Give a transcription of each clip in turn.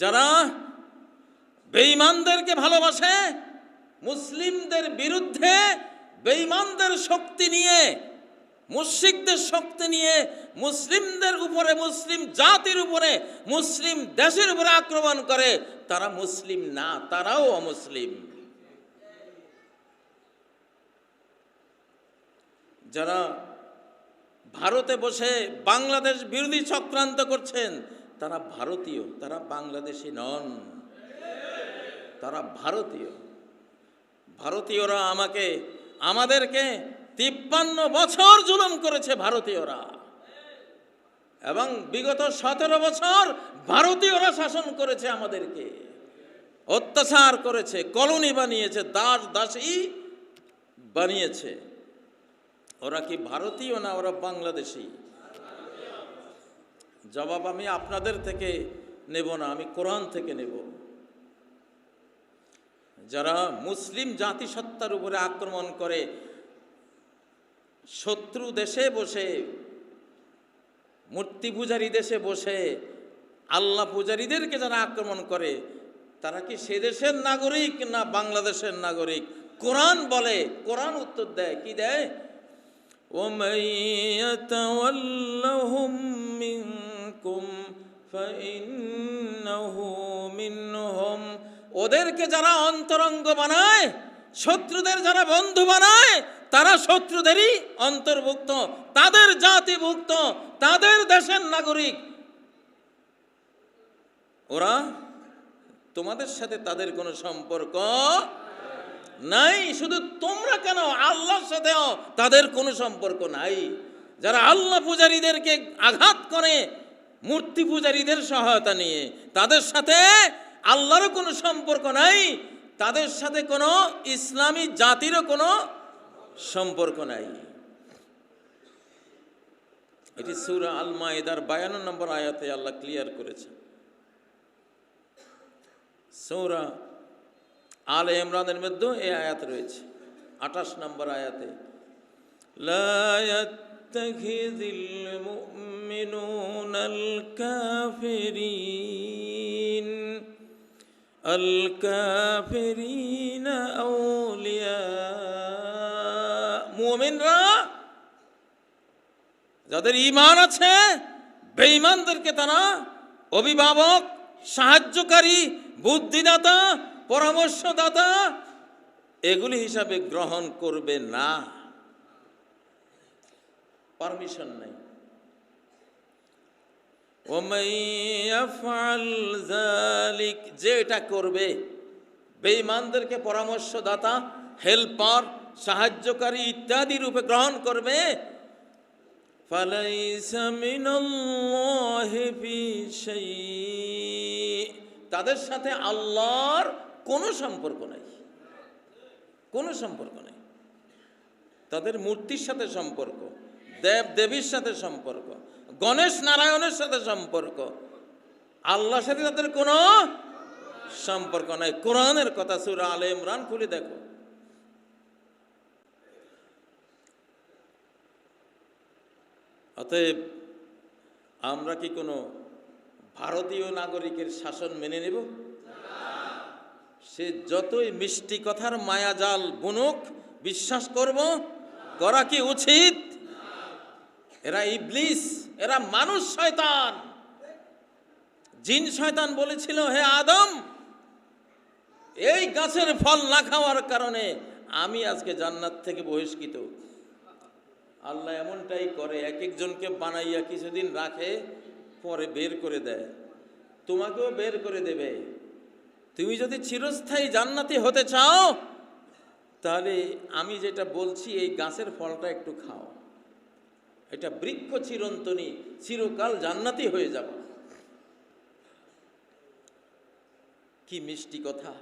যারা বেঈমানদেরকে ভালোবাসে, মুসলিমদের বিরুদ্ধে বেঈমানদের শক্তি নিয়ে, মুশরিকদের শক্তি নিয়ে, মুসলিমদের উপরে মুসলিম জাতির উপরে, মুসলিম দেশের উপরে আক্রমণ করে, তারা মুসলিম না, তারাও অমুসলিম। যারা ভারতে বসে বাংলাদেশ বিরোধী চক্রান্ত করছেন তারা ভারতীয়, তারা বাংলাদেশি নন। তারা ভারতীয়। ভারতীয়রা আমাকে, আমাদেরকে তিপ্পান্ন বছর জুলুম করেছে ভারতীয়রা। এবং বিগত সতেরো বছর ভারতীয়রা শাসন করেছে আমাদেরকে। অত্যাচার করেছে, কলোনি বানিয়েছে, দাস দাসী বানিয়েছে। ওরা কি ভারতীয় না ওরা বাংলাদেশি? জবাব আমি আপনাদের থেকে নেব না, আমি কোরআন থেকে নেব। যারা মুসলিম জাতিসত্তার উপরে আক্রমণ করে, শত্রু দেশে বসে, মূর্তি পূজারী দেশে বসে, আল্লাহ পূজারীদেরকে যারা আক্রমণ করে, তারা কি সে দেশের নাগরিক না বাংলাদেশের নাগরিক? কোরআন বলে, কোরআন উত্তর দেয়, কি দেয়? ওম মিনকুম ফাইন্নাহু মিনহুম। ওদেরকে যারা অন্তরঙ্গ বানায়, শত্রুদের যারা বন্ধু বানায়, তারা শত্রুদেরই অন্তর্ভুক্ত। তাদের জাতিভুক্ত, তাদের দেশের নাগরিক। ওরা তোমাদের সাথে তাদের কোনো সম্পর্ক নাই, শুধু তোমরা কেন আল্লাহর সাথেও তাদের কোনো সম্পর্ক নাই? যারা আল্লাহ পূজারীদেরকে আঘাত করে মূর্তি পূজারীদের সহায়তা নিয়ে। তাদের সাথে আল্লাহরও কোনো সম্পর্ক নাই, তাদের সাথে কোনো ইসলামী জাতিরও কোনো সম্পর্ক নাই। এটি সুরা আল মায়েদার বায়ান্ন নম্বর আয়াতে আল্লাহ ক্লিয়ার করেছে সৌরা আলে ইমরানের মধ্যেও এই আয়াত রয়েছে, আঠাশ নম্বর আয়াতে। لا يتخذ المؤمنون الكافرين الكافرين أولياء মুমিনরা যাদের ঈমান আছে বেঈমানদেরকে তারা অভিভাবক সাহায্যকারী বুদ্ধিদাতা পরামর্শদাতা এগুলি হিসাবে গ্রহণ করবে না পারমিশন নাই। যে এটা করবে, বেঈমানদেরকে পরামর্শদাতা, হেল্পার, সাহায্যকারী ইত্যাদি রূপে গ্রহণ করবে। তাদের সাথে আল্লাহর কোনো সম্পর্ক নাই। কোনো সম্পর্ক নাই। তাদের মূর্তির সাথে সম্পর্ক। দেব দেবীর সাথে সম্পর্ক, গণেশ নারায়ণের সাথে সম্পর্ক। আল্লাহর সাথে তাদের কোনো সম্পর্ক নাই। কোরআনের কথা সুরা আলে ইমরান খুলে দেখো। অতএব আমরা কি কোনো ভারতীয় নাগরিকের শাসন মেনে নেব? সে যতই মিষ্টি কথার মায়াজাল বুনুক, বিশ্বাস করব, করা কি উচিত? এরা ইবলিস, এরা মানুষ শয়তান। জিন শয়তান বলেছিল, হে আদম, এই গাছের ফল না খাওয়ার কারণে আমি আজকে জান্নাত থেকে বহিষ্কৃত। আল্লাহ এমনটাই করে এক একজনকে বানাইয়া কিছুদিন রাখে, পরে বের করে দেয়। তোমাকেও বের করে দেবে। তুমি যদি চিরস্থায়ী জান্নাতি হতে চাও, তাহলে আমি যেটা বলছি, এই গাছের ফলটা একটু খাও। এটা বৃক্ষ চিরন্তনী, চিরকাল জান্নাতি হয়ে যাব। কি মিষ্টি কথা।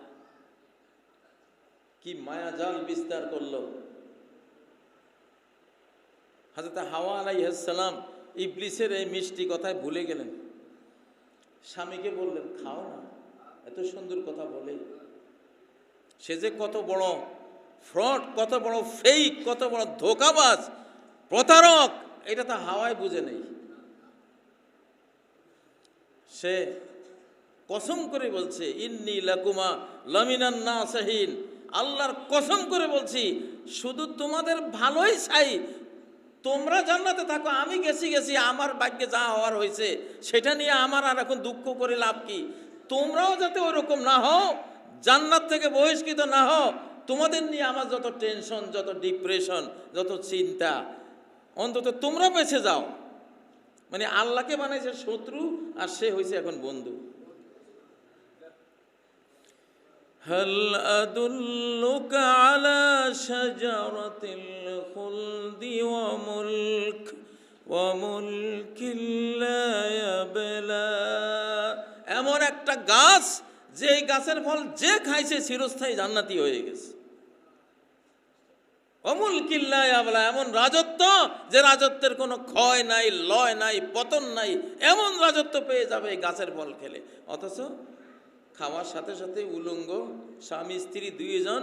কি মায়াজাল বিস্তার করল। হাজরত হাওয়া আলাইহাল্লাম ইবলিসের এই মিষ্টি কথায় ভুলে গেলেন। স্বামীকে বললেন, খাও না, এত সুন্দর কথা বলে। সে যে কত বড় ফ্রড, কত বড় ফেক কত বড় ধোকাবাজ, প্রতারক এটা তো হাওয়ায় বুঝে নেই। সে কসম করে বলছে, ইন্নি লাকুমা লামিনান নাসিহিন। আল্লাহর কসম করে বলছি, শুধু তোমাদের ভালোই চাই। তোমরা জান্নাতে থাকো, আমি গেছি গেছি, আমার ভাগ্যে যা হওয়ার হয়েছে, সেটা নিয়ে আমার আর এখন দুঃখ করে লাভ কি? তোমরাও যাতে ওরকম না হও, জান্নাত থেকে বহিষ্কৃত না হও, তোমাদের নিয়ে আমার যত টেনশন, যত ডিপ্রেশন, যত চিন্তা অন্তত তোমরা বেঁচে যাও মানে আল্লাহকে বানাইছে শত্রু আর সে হয়েছে এখন বন্ধু هل أدلك على شجرة الخلد وملك وملك لا يبلى এমন একটা গাছ যে এই গাছের ফল যে খাইছে চিরস্থায়ী জান্নাতি হয়ে গেছে অমূল কিল্লায় আবলা, এমন রাজত্ব যে রাজত্বের কোনো ক্ষয় নাই, লয় নাই, পতন নাই, এমন রাজত্ব পেয়ে যাবে গাছের বল খেলে। অথচ খাওয়ার সাথে সাথে উলঙ্গ স্বামী, স্ত্রী দুইজন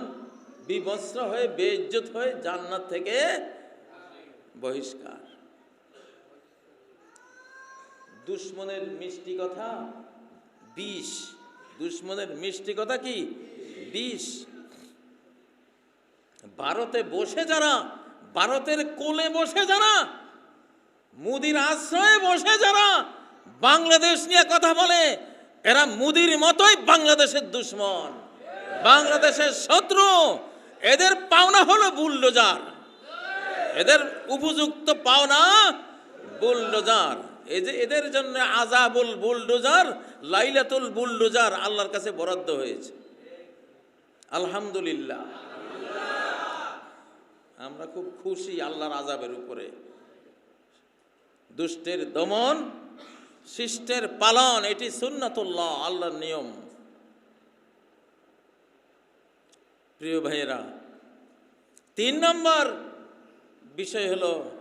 বিবস্ত্র হয়ে, বেইজ্জত হয়ে জান্নাত থেকে বহিষ্কার। দুশ্মনের মিষ্টি কথা বিষ। দুশ্মনের মিষ্টি কথা কি? বিষ। ভারতে বসে যারা, ভারতের কোলে বসে যারা, মুদির আশ্রয়ে বসে যারা, বাংলাদেশ নিয়ে কথা বলে, এরা মুদির মতোই বাংলাদেশের দুশ্মন, বাংলাদেশের শত্রু। এদের পাওনা হলো বুলডোজার। এদের উপযুক্ত পাওনা বুলডোজার। এই যে এদের জন্য আজাবুল বুলডোজার, লাইলাতুল বুলডোজার আল্লাহর কাছে বরাদ্দ হয়েছে। আলহামদুলিল্লাহ। আমরা খুব খুশি আল্লাহর আজাবের উপরে। দুষ্টের দমন, শিষ্টের পালন, এটি সুন্নাতুল্লাহ, আল্লাহর নিয়ম। প্রিয় ভাইয়েরা, তিন নম্বর বিষয় হলো,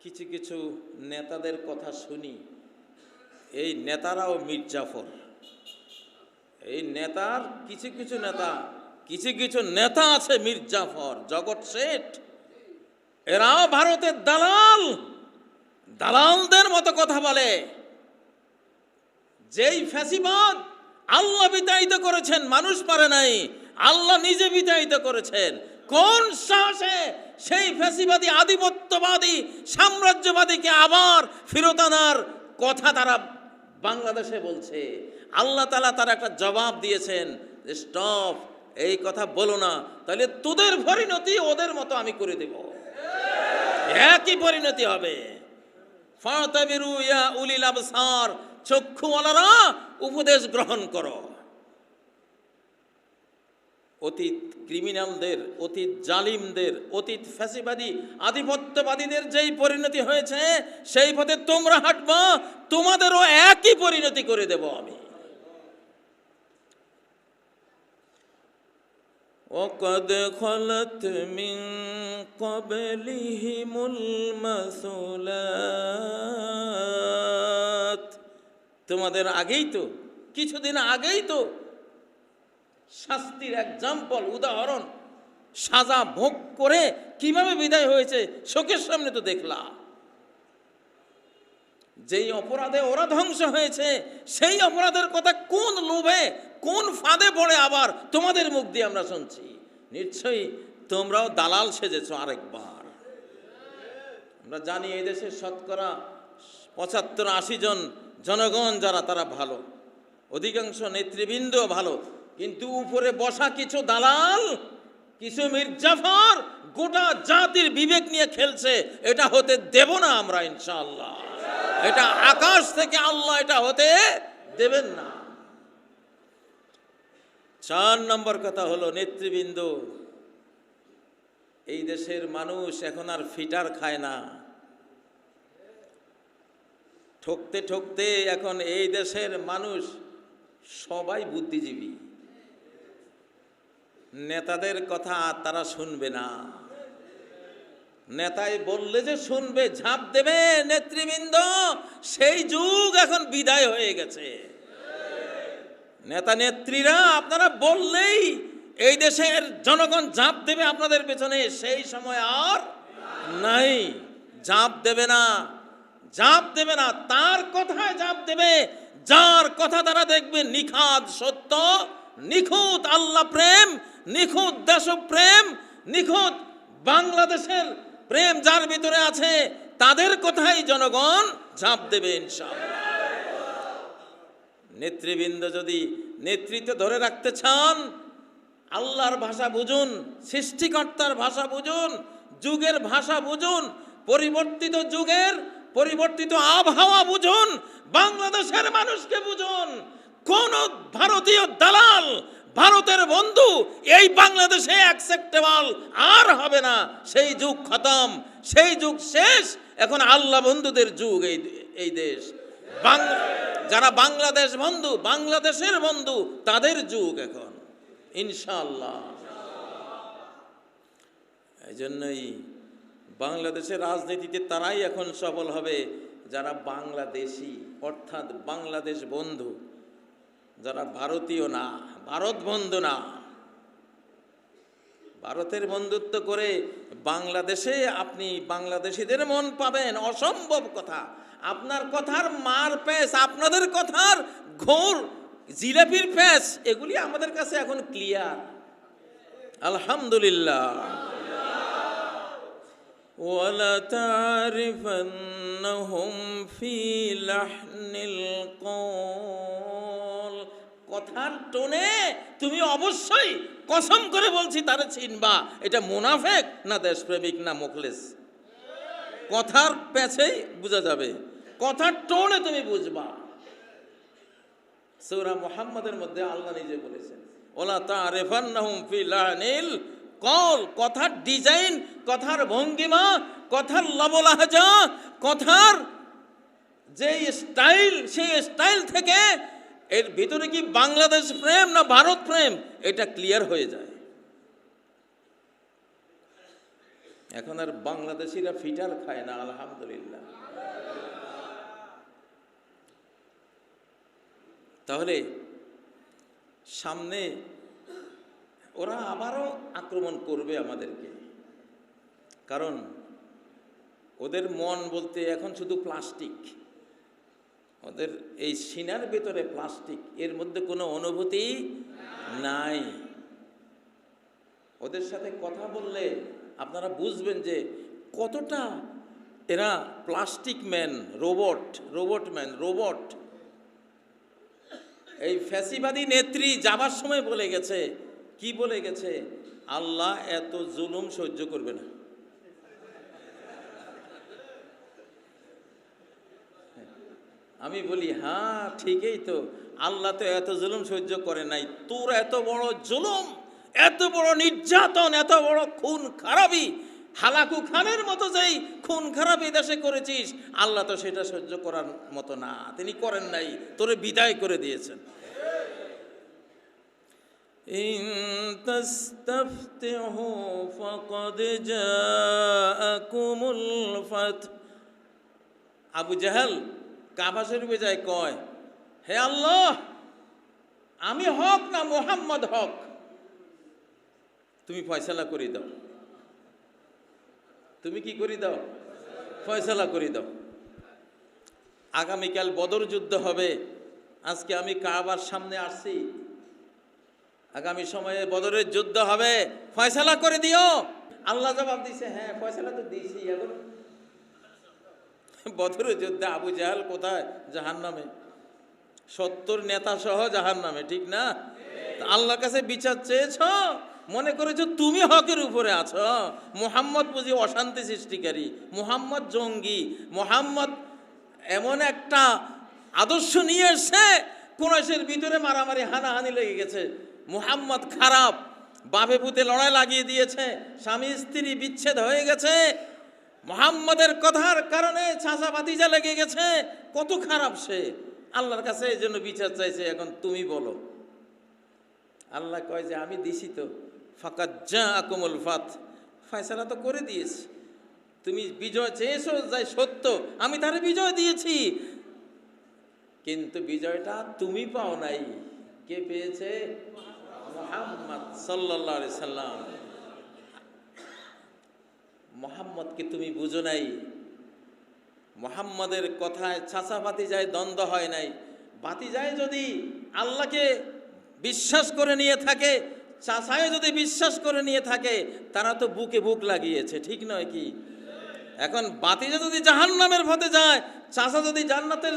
কিছু কিছু নেতাদের কথা শুনি। এই নেতারাও মির্জাফর। এই নেতার কিছু কিছু নেতা কিছু কিছু নেতা আছে মির্জাফর, জগৎ শেঠ। এরাও ভারতের দালাল। দালালদের মতো কথা বলে। যেই ফ্যাসিবাদ আল্লাহ বিতাড়িত করেছেন, মানুষ পারে নাই, আল্লাহ নিজে বিতাড়িত করেছেন, কোন সাহসে সেই ফ্যাসিবাদী, আধিপত্যবাদী, সাম্রাজ্যবাদীকে আবার ফেরত আনার কথা তারা বাংলাদেশে বলছে। আল্লাহ তালা তার একটা জবাব দিয়েছেন স্টপ এই কথা বলো না, তাহলে তোদের পরিণতি ওদের মতো আমি করে দেব। একই পরিণতি হবে। চক্ষুওয়ালারা উপদেশ গ্রহণ করো। অতীত ক্রিমিনালদের, অতীত জালিমদের, অতীত ফ্যাসিবাদী, আধিপত্যবাদীদের যেই পরিণতি হয়েছে, সেই পথে তোমরা হাঁটবা, তোমাদেরও একই পরিণতি করে দেব আমি। وقد خلت من قبلهم المثلات তোমাদের আগেই তো কিছুদিন আগেই তো শাস্তির এক্সাম্পল উদাহরণ সাজা ভোগ করে কিভাবে বিদায় হয়েছে চোখের সামনে তো দেখলা যেই অপরাধে ওরা ধ্বংস হয়েছে, সেই অপরাধের কথা কোন লোভে, কোন ফাঁদে পড়ে আবার তোমাদের মুখ দিয়ে আমরা শুনছি? নিশ্চয়ই তোমরাও দালাল সেজেছ আরেকবার। আমরা জানি এই দেশের শতকরা পঁচাত্তর আশি জন জনগণ যারা, তারা ভালো। অধিকাংশ নেতৃবৃন্দ ভালো। কিন্তু উপরে বসা কিছু দালাল, কিছু মির্জাফর গোটা জাতির বিবেক নিয়ে খেলছে, এটা হতে দেব না আমরা ইনশাআল্লাহ। এটা আকাশ থেকে আল্লাহ এটা হতে দেবেন না। চার নম্বর কথা হলো, নেতৃবৃন্দ, এই দেশের মানুষ এখন আর ফিটার খায় না। ঠকতে ঠকতে এখন এই দেশের মানুষ সবাই বুদ্ধিজীবী। নেতাদের কথা তারা শুনবে না। নেতাই বললে যে শুনবে, ঝাঁপ দেবে নেতৃবৃন্দ, সেই যুগ এখন বিদায় হয়ে গেছে। নেতা নেত্রীরা, আপনারা বললেই এই দেশের জনগণ ঝাঁপ দেবে আপনাদের পেছনে, সেই সময় আর নাই। ঝাঁপ দেবে না, ঝাঁপ দেবে না, তার কথায় ঝাঁপ দেবে, যার কথা তারা দেখবে নিখাদ সত্য, নিখুঁত আল্লাহ প্রেম, নিখুঁত দেশপ্রেম, নিখুঁত বাংলাদেশের প্রেম যার ভিতরে আছে, তাদের কথাই জনগণ ঝাঁপ দেবে ইনশাআল্লাহ। নেতৃবৃন্দ যদি নেতৃত্ব ধরে রাখতে চান, আল্লাহর ভাষা বুঝুন, সৃষ্টিকর্তার ভাষা বুঝুন, যুগের ভাষা বুঝুন, পরিবর্তিত যুগের পরিবর্তিত আবহাওয়া বুঝুন, বাংলাদেশের মানুষকে বুঝুন, কোন ভারতীয় দালাল ভারতের বন্ধু, এই বাংলাদেশে অ্যাকসেপ্টেবল আর হবে না। সেই যুগ খতম, সেই যুগ শেষ। এখন আল্লাহ বন্ধুদের যুগ এই এই দেশ। যারা বাংলাদেশ বন্ধু, বাংলাদেশের বন্ধু, তাদের যুগ এখন। ইনশাল্লাহ এই জন্যই বাংলাদেশের রাজনীতিতে তারাই এখন সফল হবে, যারা বাংলাদেশি, অর্থাৎ বাংলাদেশ বন্ধু। যারা ভারতীয় না ভারত বন্ধু না ভারতের বন্ধুত্ব করে বাংলাদেশে আপনি বাংলাদেশিদের মন পাবেন অসম্ভব কথা আপনার কথার মার প্যাস আপনাদের কথার ঘোর জিলাপির প্যাস এগুলি আমাদের কাছে এখন ক্লিয়ার আলহামদুলিল্লাহ ولتعرفنهم في لحن القول কথার টোনে তুমি অবশ্যই কসম করে বলছি তারে চিনবা, এটা মুনাফেক না দেশপ্রেমিক না মুখলেস। কথার প্যাচেই বোঝা যাবে, কথার টোনে তুমি বুঝবা। সৌরা মোহাম্মদের মধ্যে আল্লাহ নিজে বলেছেন, ওলা ফি লানিল কল কথার ডিজাইন, কথার ভঙ্গিমা, কথার লবলাহাজা, কথার যে স্টাইল, সেই স্টাইল থেকে এর ভিতরে কি বাংলাদেশ প্রেম না ভারত প্রেম? এটা ক্লিয়ার হয়ে যায়। এখন আর বাংলাদেশিরা ফিটার খায় না, আলহামদুলিল্লাহ। তাহলে সামনে ওরা আবারও আক্রমণ করবে আমাদেরকে। কারণ ওদের মন বলতে এখন শুধু প্লাস্টিক। ওদের এই সিনার ভেতরে প্লাস্টিক, এর মধ্যে কোনো অনুভূতি নাই। ওদের সাথে কথা বললে আপনারা বুঝবেন যে কতটা এরা plastic man, robot robot man, robot. এই ফ্যাসিবাদী নেত্রী যাবার সময় বলে গেছে। কি বলে গেছে? আল্লাহ এত জুলুম সহ্য করবে না। আমি বলি হ্যাঁ ঠিকই তো আল্লাহ তো এত জুলুম সহ্য করে নাই তোর এত বড় জুলুম এত বড় নির্যাতন এত বড় খুন খারাপি হালাকু খানের মতো যেই খুন খারাপি দেশে করেছিস আল্লাহ তো সেটা সহ্য করার মতো না তিনি করেন নাই তোরে বিদায় করে দিয়েছেন إن تستفتحوا فقد جاءكم الفتح আবু জাহাল কাবা শরীফে যায়, কয়, হে আল্লাহ, আমি হক না মোহাম্মদ হক? তুমি ফয়সালা করে দাও। তুমি কি করে দাও? ফয়সালা করে দাও। আগামীকাল বদর যুদ্ধ হবে। আজকে আমি কাবার সামনে আসছি। আগামী সময়ে বদরের যুদ্ধ হবে। ফয়সালা করে দিও। আল্লাহ জবাব দিছে হ্যাঁ ফয়সালা তো দিয়েছি। এখন বদরের যোদ্ধা আবু জাহাল কোথায়? জাহান নামে সত্তর নেতা সহ জাহান নামে ঠিক না? আল্লাহর কাছে বিচার চেয়েছ? মনে করেছ তুমি হকের উপরে আছো? মোহাম্মদ বুঝি অশান্তি সৃষ্টিকারী, মোহাম্মদ জঙ্গি, মোহাম্মদ এমন একটা আদর্শ নিয়ে এসছে কুরাইশের ভিতরে মারামারি, হানাহানি লেগে গেছে। মুহাম্মদ খারাপ, বাপে পুতে লড়াই লাগিয়ে দিয়েছে, স্বামী স্ত্রী বিচ্ছেদ হয়ে গেছে মোহাম্মদের কথার কারণে ছাঁচা বাতিজা লেগে গেছে, কত খারাপ সে। আল্লাহর কাছে এই জন্য বিচার চাইছে, এখন তুমি বলো। আল্লাহ কয় যে, আমি দিছি তো। ফাঁকা যা আকমল ফাত। ফয়সালা তো করে দিয়েছি। তুমি বিজয় চেয়েছো, যাই সত্য, আমি তারে বিজয় দিয়েছি। কিন্তু বিজয়টা তুমি পাও নাই। কে পেয়েছে? মোহাম্মদ সাল্লাহ সাল্লাম। মোহাম্মদকে তুমি বুঝো নাই। মোহাম্মদের কথায় ছাঁচাপাতি যায় দ্বন্দ্ব হয় নাই। বাতিজায় যদি আল্লাহকে বিশ্বাস করে নিয়ে থাকে চাষায় যদি বিশ্বাস করে নিয়ে থাকে, তারা তো বুকে বুক লাগিয়েছে, ঠিক নয় কি? এখন বাতিজা যদি জাহান নামের পথে যায় চাষা যদি জান্নাতের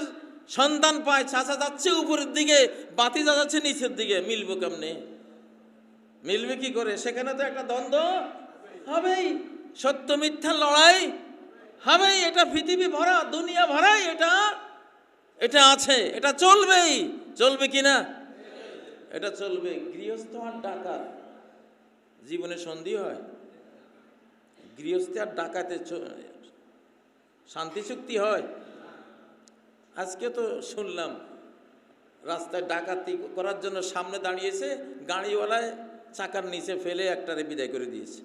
সন্তান পায় চাষা যাচ্ছে উপরের দিকে বাতিজা যাচ্ছে নিচের দিকে, মিলবো কেমনে? মিলবে কি করে? সেখানে তো একটা দ্বন্দ্ব হবেই। সত্য মিথ্যা লড়াই হবেই, এটা পৃথিবী ভরা, দুনিয়া ভরাই এটা এটা আছে, এটা চলবেই, চলবে কি না এটা চলবে। গৃহস্থ আর ডাকাত, জীবনে সন্ধি হয়। গৃহস্থ আর ডাকাতে শান্তি চুক্তি হয়। আজকে তো শুনলাম, রাস্তায় ডাকাতি করার জন্য সামনে দাঁড়িয়েছে, গাড়িওয়ালায় চাকার নিচে ফেলে একটারে বিদায় করে দিয়েছে।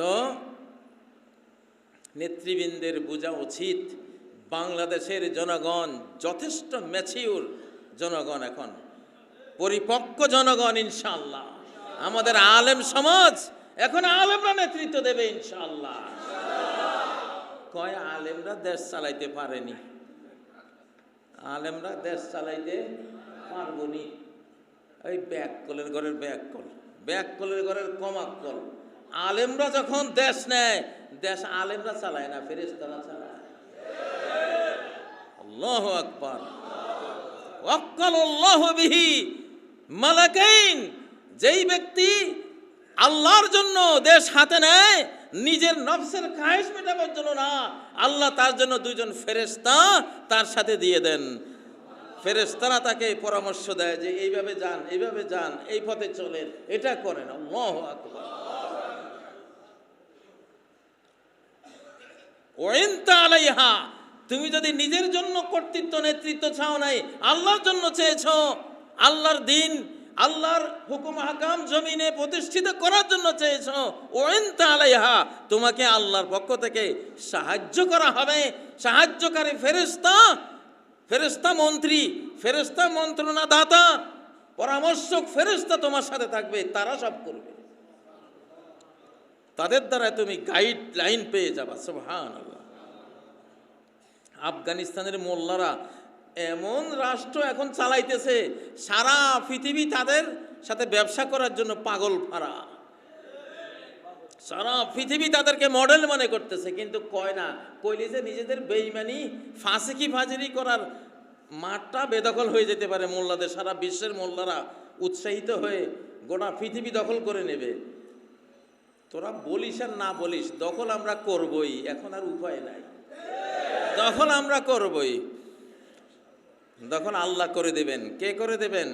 তো নেতৃবৃন্দের বোঝা উচিত, বাংলাদেশের জনগণ যথেষ্ট ম্যাচিউর জনগণ এখন, পরিপক্ক জনগণ ইনশাল্লাহ আমাদের আলেম সমাজ এখন আলেমরা নেতৃত্ব দেবে ইনশাল্লাহ কয় আলেমরা দেশ চালাইতে পারেনি? আলেমরা দেশ চালাইতে পারবনি ওই ব্যাক কলের ঘরের ব্যাক কল ব্যাক কলের ঘরের কমাক কল আলেমরা যখন দেশ নেয়, দেশ আলেমরা চালায় না, ফেরেশতারা চালায়। আল্লাহ আকবার। ওয়াক্কাল আল্লাহ বিহি মালাকাইন। যেই ব্যক্তি আল্লাহর জন্য দেশ হাতে নেয়, নিজের নফসের খায়েশ মেটাবার জন্য না, আল্লাহ তার জন্য দুইজন ফেরেশতা তার সাথে দিয়ে দেন। ফেরেশতারা তাকে পরামর্শ দেয় যে, এইভাবে যান এইভাবে যান, এই পথে চলেন, এটা করেন। আল্লাহু আকবার। ওয়েন্তা আলাইহা তুমি যদি নিজের জন্য কর্তৃত্ব নেতৃত্ব চাও নাই, আল্লাহর জন্য চেয়েছ, আল্লাহর দিন, আল্লাহর হুকুম হাকাম জমিনে প্রতিষ্ঠিত করার জন্য চেয়েছ ওয়েন্তা আলাইহা তোমাকে আল্লাহর পক্ষ থেকে সাহায্য করা হবে। সাহায্যকারী ফেরেশতা ফেরেশতা মন্ত্রী, ফেরেশতা মন্ত্রণা দাতা পরামর্শক ফেরেশতা তোমার সাথে থাকবে, তারা সব করবে। তাদের দ্বারা তুমি গাইড লাইন পেয়ে যাবা সুবহান আফগানিস্তানের মোল্লারা এমন রাষ্ট্র এখন চালাইতেছে, সারা পৃথিবী তাদের সাথে ব্যবসা করার জন্য পাগল ফারা সারা পৃথিবী তাদেরকে মডেল মনে করতেছে, কিন্তু কয় না, কইলে যে নিজেদের বেইমানি, ফাঁসিকি ফাজিরি করার মাঠটা বেদখল হয়ে যেতে পারে মোল্লাদের, সারা বিশ্বের মোল্লারা উৎসাহিত হয়ে গোটা পৃথিবী দখল করে নেবে। তোরা বলিস আর না বলিস, দখল আমরা করবই, এখন আর উপায় নাই। দখল আমরা করবই। দখল আল্লাহ করে দেবেন। কে করে দেবেন?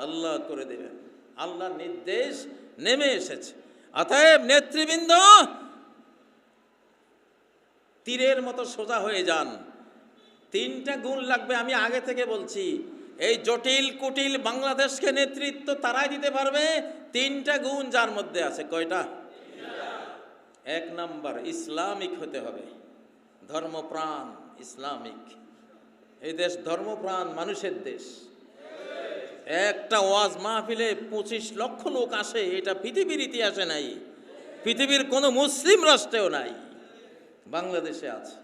আল্লাহ করে দেবেন। আল্লাহ নির্দেশ নেমে এসেছে। অতএব নেতৃবৃন্দ, তীরের মতো সোজা হয়ে যান। তিনটা গুণ লাগবে আমি আগে থেকে বলছি। এই জটিল কুটিল বাংলাদেশকে নেতৃত্ব তারাই দিতে পারবে, তিনটা গুণ যার মধ্যে আছে, কয়টা? এক নাম্বার, ইসলামিক হতে হবে। ধর্মপ্রাণ ইসলামিক। এই দেশ ধর্মপ্রাণ, মানুষের দেশ। একটা ওয়াজ মাহফিলে পঁচিশ লক্ষ লোক আসে, এটা পৃথিবীর ইতিহাসে নাই। পৃথিবীর কোনো মুসলিম রাষ্ট্রেও নাই। বাংলাদেশে আছে।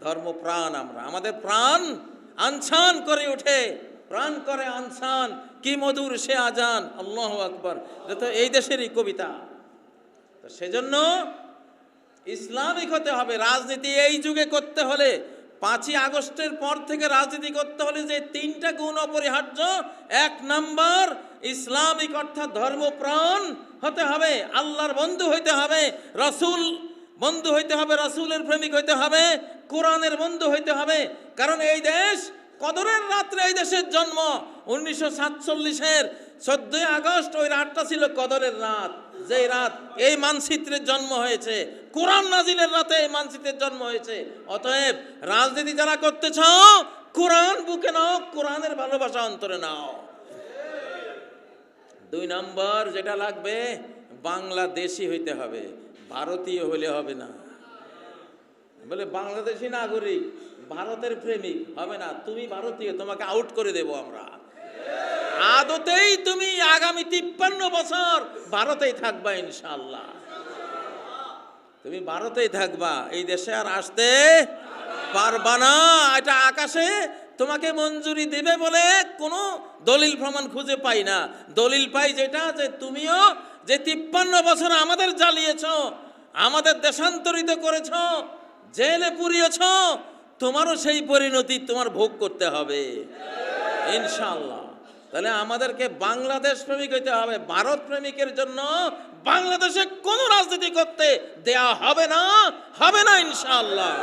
ধর্মপ্রাণ আমরা। আমাদের প্রাণ আনছান করে ওঠে। প্রাণ করে আনছান। কি মধুর সে আজান। আল্লাহ আকবর। এটা তো এই দেশেরই কবিতা। তো সেজন্য ইসলামিক হতে হবে। রাজনীতি এই যুগে করতে হলে, পাঁচই আগস্টের পর থেকে রাজনীতি করতে হলে যে তিনটা গুণ অপরিহার্য, এক নাম্বার ইসলামিক অর্থাৎ ধর্মপ্রাণ হতে হবে, আল্লাহর বন্ধু হইতে হবে, রসুল বন্ধু হইতে হবে, রসুলের প্রেমিক হইতে হবে, কোরআনের বন্ধু হইতে হবে। কারণ এই দেশ কদরের রাত্রে এই দেশের জন্ম। উনিশশো সাতচল্লিশের চোদ্দই আগস্ট ওই রাতটা ছিল কদরের রাত। যে রাত এই মানচিত্রের জন্ম হয়েছে। কোরআন নাজিলের রাতে এই মানচিত্রের জন্ম হয়েছে। অতএব রাজনীতি যারা করতে চাও, কোরআন বুকে নাও, কোরআনের ভালোবাসা অন্তরে নাও। দুই নম্বর যেটা লাগবে, বাংলাদেশি হইতে হবে। ভারতীয় হলে হবে না। বলে, বাংলাদেশি নাগরিক, ভারতের প্রেমিক, হবে না। তুমি ভারতীয়, তোমাকে আউট করে দেব আমরা। আদতেই তুমি আগামী তিপ্পান্ন বছর ভারতেই থাকবা ইনশাল্লাহ তুমি ভারতেই থাকবা, এই দেশে আর আসতে পারবা না। এটা আকাশে তোমাকে মঞ্জুরি দেবে বলে কোনো দলিল প্রমাণ খুঁজে পাই না। দলিল পাই যেটা যে তুমিও যে তিপ্পান্ন বছর আমাদের জ্বালিয়েছ, আমাদের দেশান্তরিত করেছ, জেলে পুড়িয়েছ, তোমারও সেই পরিণতি তোমার ভোগ করতে হবে। ইনশাল্লাহ তাহলে আমাদেরকে বাংলাদেশ প্রেমিক হইতে হবে, ভারত প্রেমিকের জন্য বাংলাদেশে কোনো রাজনীতি করতে দেয়া হবে না হবে না ইনশাআল্লাহ।